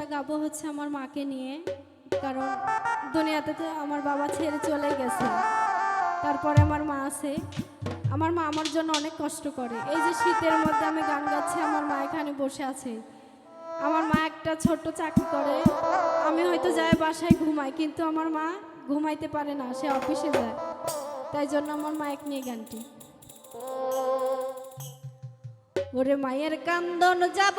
গাবো হচ্ছে আমার মাকে নিয়ে, কারণ দুনিয়াতে তো আমার বাবা ছেড়ে চলে গেছে। তারপরে আমার মা আছে। আমার মা আমার জন্য অনেক কষ্ট করে। এই যে শীতের মধ্যে আমি গান গাচ্ছি, আমার মা এখানে বসে আছে। আমার মা একটা ছোট্ট চাকরি করে। আমি হয়তো যাই বাসায় ঘুমাই, কিন্তু আমার মা ঘুমাইতে পারে না, সে অফিসে যায়। তাই জন্য আমার মায়ের নিয়ে গানটি। ওরে মায়ের কান্দন যাব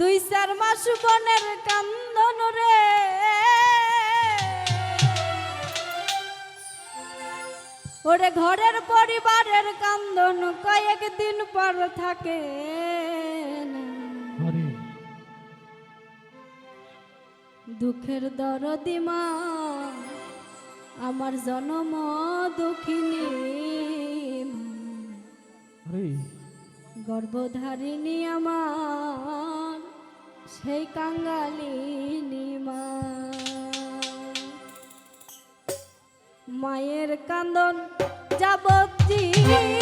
দুই চার মাস বনের কান্দন রে। ওরে ঘরের পরিবারের কান্দন কয়েকদিন পর থাকে। দুঃখের দরদি মা আমার জনম দুঃখিনী গর্ভধারিণী আমার সেই কাঙ্গালিনী মা মায়ের কান্দন যাবজ্জীব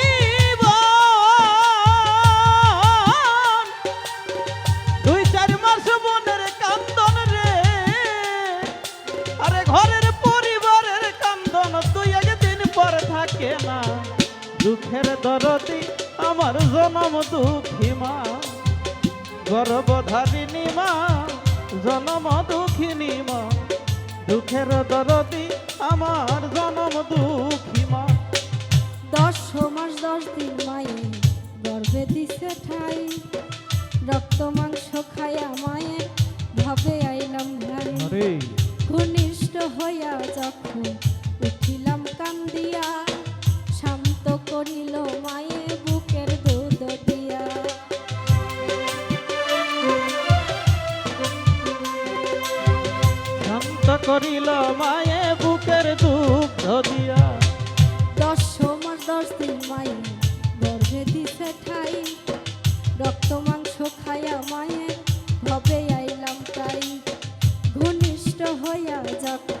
থাকে না। দুঃখের দরদি আমার জনম দুঃখী মা। গর্ভধারিণী মা জনম দুঃখিনী মা। দুঃখের দরদি আমার জনম দুঃখী মা। দশ মাস দশ দিন মায়ে গর্ভে দিছে ঠাই। রক্ত মাংস খায়া মায়ের ভাবে আইলাম আরে। ঘনিষ্ঠ হইয়া যখন উঠিলাম কান্দিয়া করিল মায়ে বুকের দুধ দিয়া। শান্ত করিল মায়ে বুকের দুঃখ দিয়া। দশ মাস দশ দিন মায়ে গর্ভে দিছে ঠাই। রক্ত মাংস খায়া মায়ের ভবে আইলাম তাই। ঘনিষ্ঠ হইয়া যখন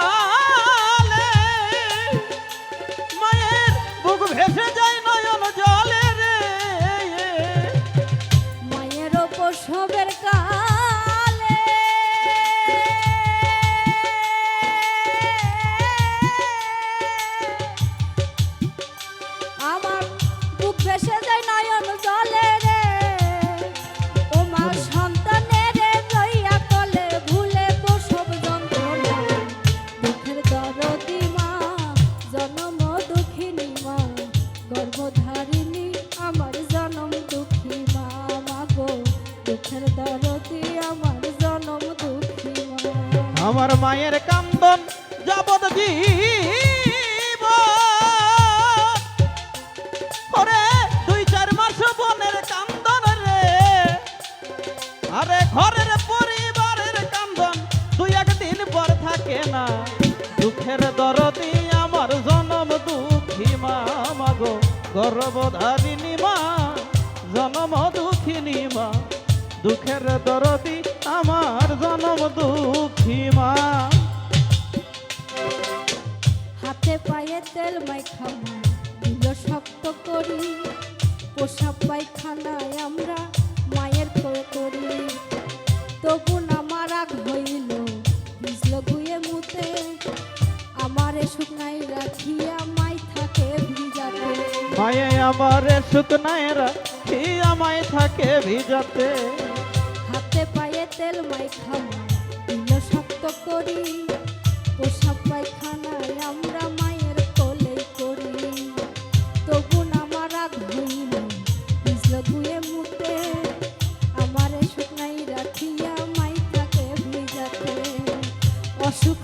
আমার মায়ের কান্দন যাবত জীব। ওরে, দুই চার মাস বনের কান্দন রে। আরে, ঘরের পরিবারের কান্দন, দুই একদিন পর থাকে না। দুঃখের দরদি আমার জনম দুঃখী মা মাগো গর্ভধারিণী মা, জনম দুঃখিনী মা। দুঃখের দরদি আমার জনম দুঃখী মা। হাতে পায়ে তেল মাইখাম শক্ত করি। পোশাক পায়খানায় আমরা মায়ের করি তবু আমার আগ হইল বুঝলো গুয়ে মুতে। আমার শুকনাই রাখিয়া মাই থাকে ভিজাতে। মায়ে আমার শুকনাই রাখিয়া মাই থাকে ভিজাতে। হাতে পায়ে তেল মাইখা দিল শক্ত করি। পোষা পায়খানায় আমরা মায়ের কোলে করি। তবু আমার ধুই বুঝলো গুয়ে মুতে। আমার শুকনাই রাখিয়া মাই থাকে ভিজাতে। অসুখ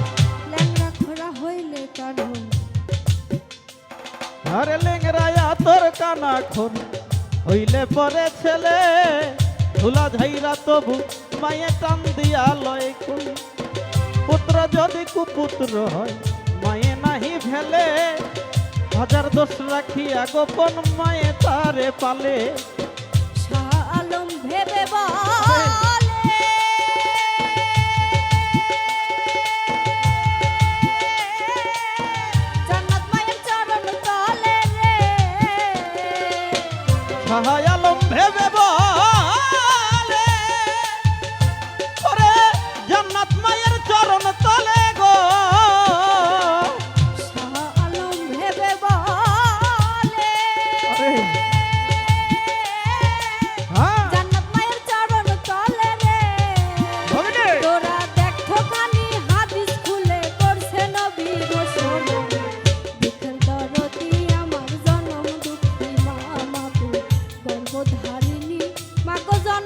আরে লেংরায়া তোর কানা খন। হইলে পরে ছেলে ধুলা ঝাইরা তবু মায়ে টান দিয়া লয় কই পুত্র যদি কুপুত্র হয় মায়ে নাহি ফেলে। হাজার দোষ রাখিয়া গোপন মায়ে তারে পালে। আলম ভেবে বলে। শাহ আলম ভেবে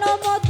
no modo.